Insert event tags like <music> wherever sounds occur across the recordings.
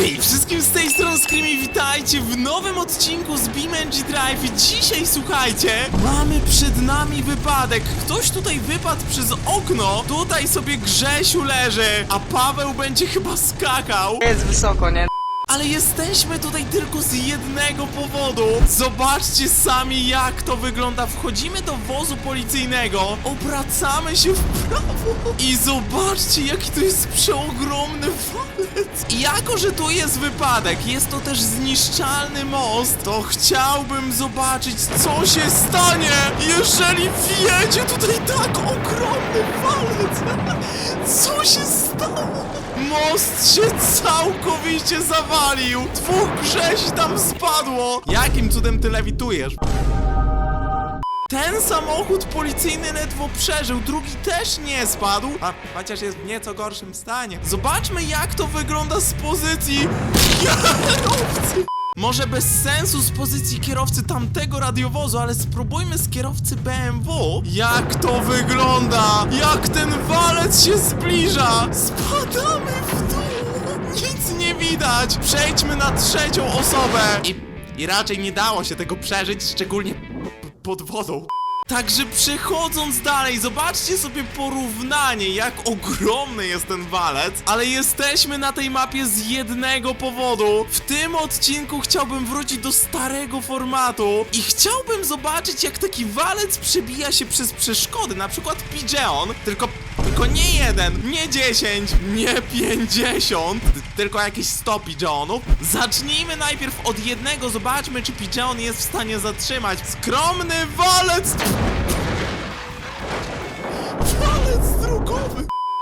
Hej, wszystkim z tej strony Screamy, witajcie w nowym odcinku z BeamNG Drive dzisiaj, słuchajcie, mamy przed nami wypadek. Ktoś tutaj wypadł przez okno, tutaj sobie Grzesiu leży, a Paweł będzie chyba skakał. Jest wysoko, nie? Ale jesteśmy tutaj tylko z jednego powodu. Zobaczcie sami jak to wygląda. Wchodzimy do wozu policyjnego, obracamy się w prawo i zobaczcie jaki to jest przeogromny walec. I jako, że tu jest wypadek, jest to też zniszczalny most, to chciałbym zobaczyć co się stanie, jeżeli wjedzie tutaj tak ogromny walec. <laughs> Co się stało? Most się całkowicie zawalił! Dwóch Grzesi tam spadło! Jakim cudem ty lewitujesz? Ten samochód policyjny ledwo przeżył, drugi też nie spadł, a chociaż jest w nieco gorszym stanie. Zobaczmy jak to wygląda z pozycji <laughs> kierowcy. Może bez sensu z pozycji kierowcy tamtego radiowozu, ale spróbujmy z kierowcy BMW. Jak to wygląda? Jak ten walec się zbliża? Spadamy w dół! Nic nie widać! Przejdźmy na trzecią osobę! I, i raczej nie dało się tego przeżyć, szczególnie pod wodą. Także przechodząc dalej, zobaczcie sobie porównanie, jak ogromny jest ten walec, ale jesteśmy na tej mapie z jednego powodu. W tym odcinku chciałbym wrócić do starego formatu i chciałbym zobaczyć, jak taki walec przebija się przez przeszkody, na przykład Pigeon, tylko, tylko nie jeden, nie 10, nie 50, tylko jakieś 100 Pigeonów. Zacznijmy najpierw od jednego, zobaczmy, czy Pigeon jest w stanie zatrzymać. Skromny walec!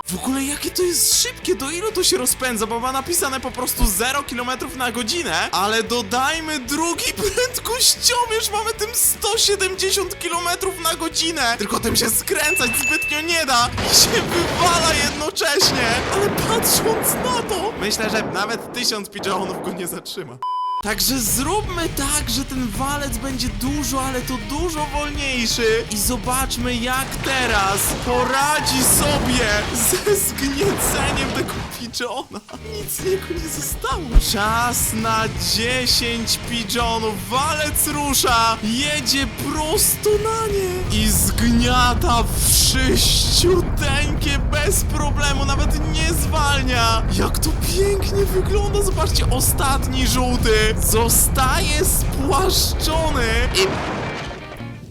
W ogóle jakie to jest szybkie, do ilu to się rozpędza, bo ma napisane po prostu 0 km na godzinę, ale dodajmy drugi <laughs> prędkościomierz, mamy tym 170 km na godzinę, tylko tym się skręcać zbytnio nie da. I się wywala jednocześnie, ale patrząc na to, myślę, że nawet 1000 pigeonów go nie zatrzyma. Także zróbmy tak, że ten walec będzie dużo, ale to dużo wolniejszy i zobaczmy jak teraz poradzi sobie ze zgnieceniem tego pidżona. Nic niego nie zostało. Czas na 10 pidżonów. Walec rusza, jedzie prosto na nie i zgniata wszyściuteńkie bez problemu, nawet nie zwalnia. Jak to pięknie wygląda, zobaczcie, ostatni żółty zostaje spłaszczony i...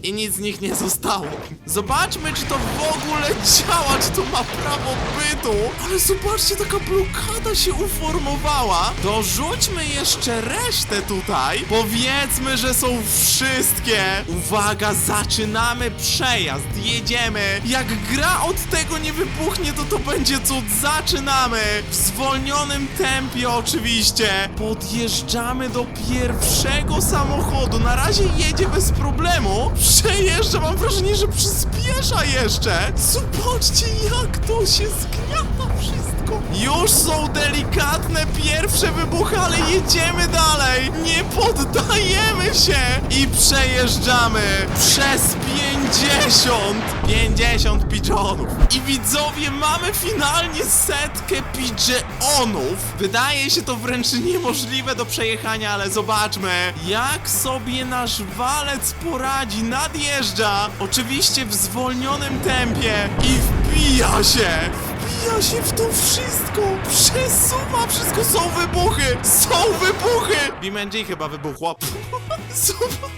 I nic z nich nie zostało. Zobaczmy, czy to w ogóle działa, czy to ma prawo bytu. Ale zobaczcie, taka blokada się uformowała. Dorzućmy jeszcze resztę tutaj. Powiedzmy, że są wszystkie. Uwaga, zaczynamy przejazd. Jedziemy. Jak gra od tego nie wybuchnie, to to będzie cud. Zaczynamy. W zwolnionym tempie oczywiście. Podjeżdżamy do pierwszego samochodu. Na razie jedzie bez problemu. Przejeżdża, mam wrażenie, że przyspiesza jeszcze. Zobaczcie, jak to się zgniata wszystko. Już są delikatne pierwsze wybuchy, ale jedziemy dalej. Nie poddajemy się. I przejeżdżamy przez 50. 50 pigeonów. I widzowie, mamy finalnie setkę pigeonów. Wydaje się to wręcz niemożliwe do przejechania, ale zobaczmy, jak sobie nasz walec poradzi. Nadjeżdża, oczywiście w zwolnionym tempie i wbija się. Wbija się w to wszystko! Przesuwa wszystko! Są wybuchy! Są wybuchy! BeamNG chyba wybuchło. <laughs> Zobacz.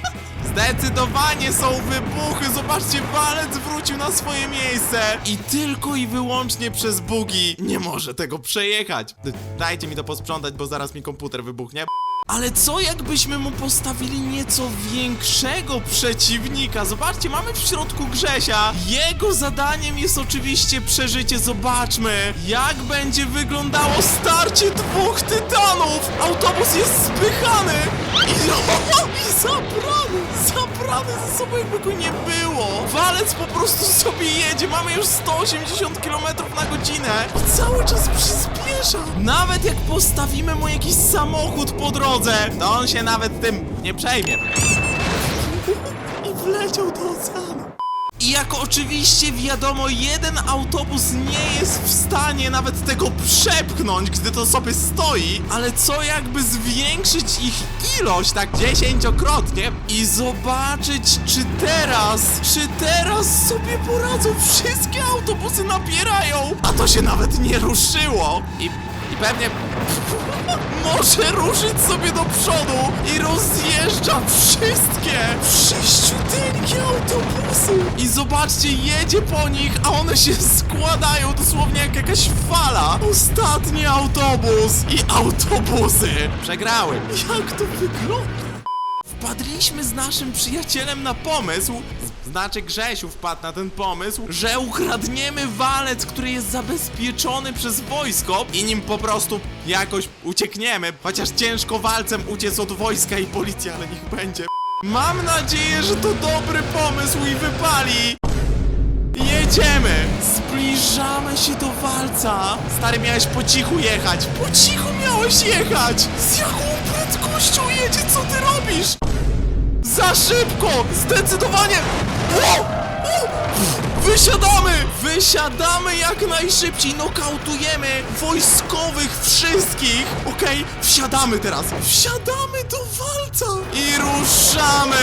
Zdecydowanie są wybuchy! Zobaczcie, walec wrócił na swoje miejsce! I tylko i wyłącznie przez bugi nie może tego przejechać. Dajcie mi to posprzątać, bo zaraz mi komputer wybuchnie. Ale co jakbyśmy mu postawili nieco większego przeciwnika? Zobaczcie, mamy w środku Grzesia. Jego zadaniem jest oczywiście przeżycie. Zobaczmy, jak będzie wyglądało starcie dwóch tytanów. Autobus jest spychany i, zabrany, <laughs> sobą jakby go nie było. Walec po prostu sobie jedzie. Mamy już 180 km na godzinę i cały czas przyspiesza. Nawet jak postawimy mu jakiś samochód po drodze, to on się nawet tym nie przejmie. <laughs> I wleciał do oceanu. I jak oczywiście wiadomo, jeden autobus nie jest w stanie nawet tego przepchnąć, gdy to sobie stoi, ale co jakby zwiększyć ich ilość tak dziesięciokrotnie i zobaczyć, czy teraz, czy teraz sobie poradzą. Wszystkie autobusy nabierają, a to się nawet nie ruszyło. I, i pewnie <laughs> może ruszyć sobie do przodu i rozjeżdża wszystkie sześciuteńkie autobusy. I zobaczcie, jedzie po nich, a one się składają dosłownie jak jakaś fala. Ostatni autobus i autobusy przegrały. Jak to wygląda? Wpadliśmy z naszym przyjacielem na pomysł, znaczy Grzesiu wpadł na ten pomysł, że ukradniemy walec, który jest zabezpieczony przez wojsko i nim po prostu jakoś uciekniemy. Chociaż ciężko walcem uciec od wojska i policji, ale niech będzie. Mam nadzieję, że to dobry pomysł i wypali. Jedziemy! Zbliżamy się do walca! Stary, miałeś po cichu jechać! Po cichu miałeś jechać! Z jaką prędkością jedzie? Co ty robisz? Za szybko! Zdecydowanie! Wysiadamy! Wysiadamy jak najszybciej! Nokautujemy wojskowych wszystkich! Okej, wsiadamy teraz! Wsiadamy do walca! I ruszamy!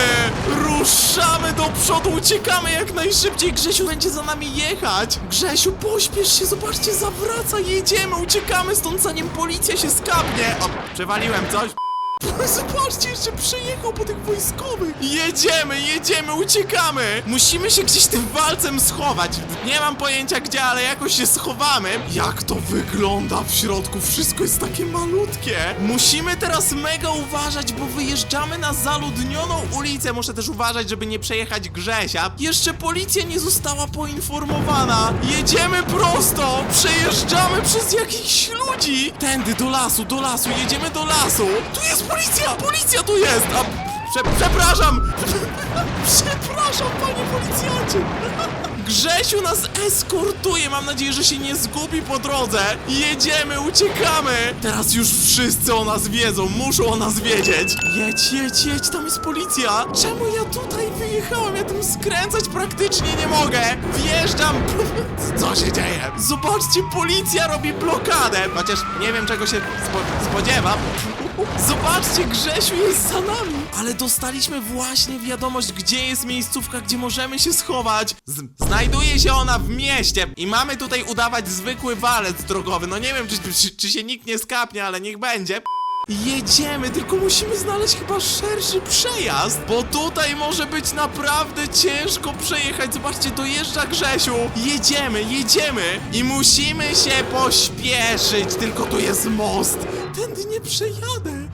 Ruszamy do przodu! Uciekamy jak najszybciej! Grzesiu będzie za nami jechać! Grzesiu, pośpiesz się! Zobaczcie, zawraca! Jedziemy! Uciekamy stąd zanim policja się skapnie! O, przewaliłem coś! <laughs> Zobaczcie, jeszcze przejechał po tych wojskowych. Jedziemy, jedziemy, uciekamy. Musimy się gdzieś tym walcem schować. Nie mam pojęcia gdzie, ale jakoś się schowamy. Jak to wygląda w środku? Wszystko jest takie malutkie. Musimy teraz mega uważać, bo wyjeżdżamy na zaludnioną ulicę. Muszę też uważać, żeby nie przejechać Grzesia. Jeszcze policja nie została poinformowana. Jedziemy prosto. Przejeżdżamy przez jakichś ludzi. Tędy do lasu, do lasu, jedziemy do lasu. Tu jest policja! Policja tu jest! A, prze, przepraszam! <laughs> Przepraszam, panie policjancie! <laughs> Grzesiu nas eskortuje, mam nadzieję, że się nie zgubi po drodze. Jedziemy, uciekamy! Teraz już wszyscy o nas wiedzą, muszą o nas wiedzieć. Jedź, jedź, jedź, tam jest policja. Czemu ja tutaj wyjechałem? Ja tym skręcać praktycznie nie mogę. Wjeżdżam. <laughs> Co się dzieje? Zobaczcie, policja robi blokadę. Chociaż nie wiem, czego się spo spodziewam. <laughs> Zobaczcie, Grzesiu jest za nami! Ale dostaliśmy właśnie wiadomość, gdzie jest miejscówka, gdzie możemy się schować. Z znajduje się ona w mieście i mamy tutaj udawać zwykły walec drogowy. No nie wiem, czy, czy, czy się nikt nie skapnie, ale niech będzie. Jedziemy, tylko musimy znaleźć chyba szerszy przejazd, bo tutaj może być naprawdę ciężko przejechać. Zobaczcie, dojeżdża Grzesiu. Jedziemy, jedziemy i musimy się pośpieszyć, tylko tu jest most. Tędy nie przejadę.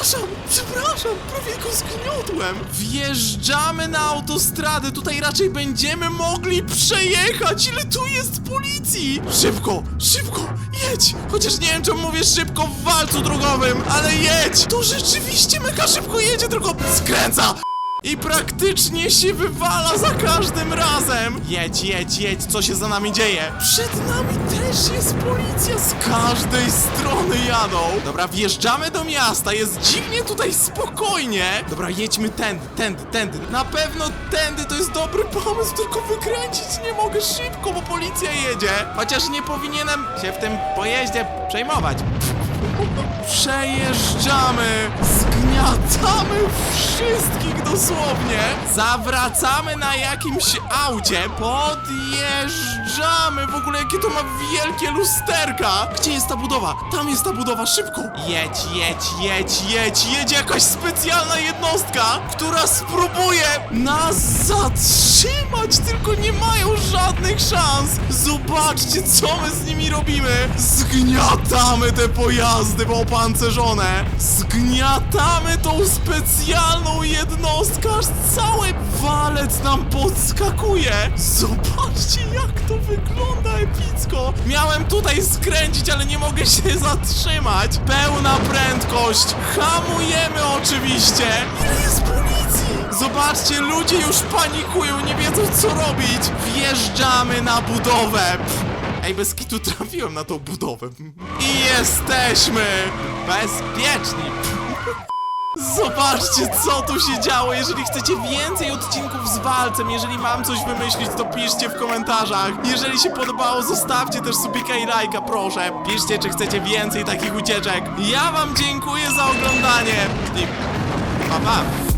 Przepraszam! Przepraszam! Prawie go zgniotłem! Wjeżdżamy na autostradę! Tutaj raczej będziemy mogli przejechać! Ile tu jest policji! Szybko! Szybko! Jedź! Chociaż nie wiem, czemu mówię szybko w walcu drogowym, ale jedź! To rzeczywiście mega szybko jedzie, tylko skręca! I praktycznie się wywala za każdym razem! Jedź, jedź, jedź, co się za nami dzieje? Przed nami też jest policja, z każdej strony jadą! Dobra, wjeżdżamy do miasta, jest dziwnie tutaj spokojnie! Dobra, jedźmy tędy, tędy, tędy, na pewno tędy, to jest dobry pomysł, tylko wykręcić nie mogę szybko, bo policja jedzie! Chociaż nie powinienem się w tym pojeździe przejmować. Przejeżdżamy! Zgniatamy wszystkich dosłownie! Zawracamy na jakimś aucie, podjeżdżamy! W ogóle jakie to ma wielkie lusterka! Gdzie jest ta budowa? Tam jest ta budowa, szybko! Jedź, jedź, jedź, jedź! Jedzie jakaś specjalna jednostka, która spróbuje nas zatrzymać, tylko nie mają żadnych szans! Zobaczcie, co my z nimi robimy! Zgniatamy te pojazdy opancerzone! Zgniatamy tą specjalną jednostkę, aż cały walec nam podskakuje! Zobaczcie, jak to wygląda epicko! Miałem tutaj skręcić, ale nie mogę się <laughs> zatrzymać! Pełna prędkość! Hamujemy oczywiście! Ile jest? Zobaczcie, ludzie już panikują, nie wiedzą co robić! Wjeżdżamy na budowę! Ej, bez kitu trafiłem na tą budowę. I jesteśmy bezpieczni. Zobaczcie, co tu się działo. Jeżeli chcecie więcej odcinków z walcem, jeżeli mam coś wymyślić, to piszcie w komentarzach. Jeżeli się podobało, zostawcie też subika i lajka, proszę. Piszcie, czy chcecie więcej takich ucieczek. Ja wam dziękuję za oglądanie. I pa, pa.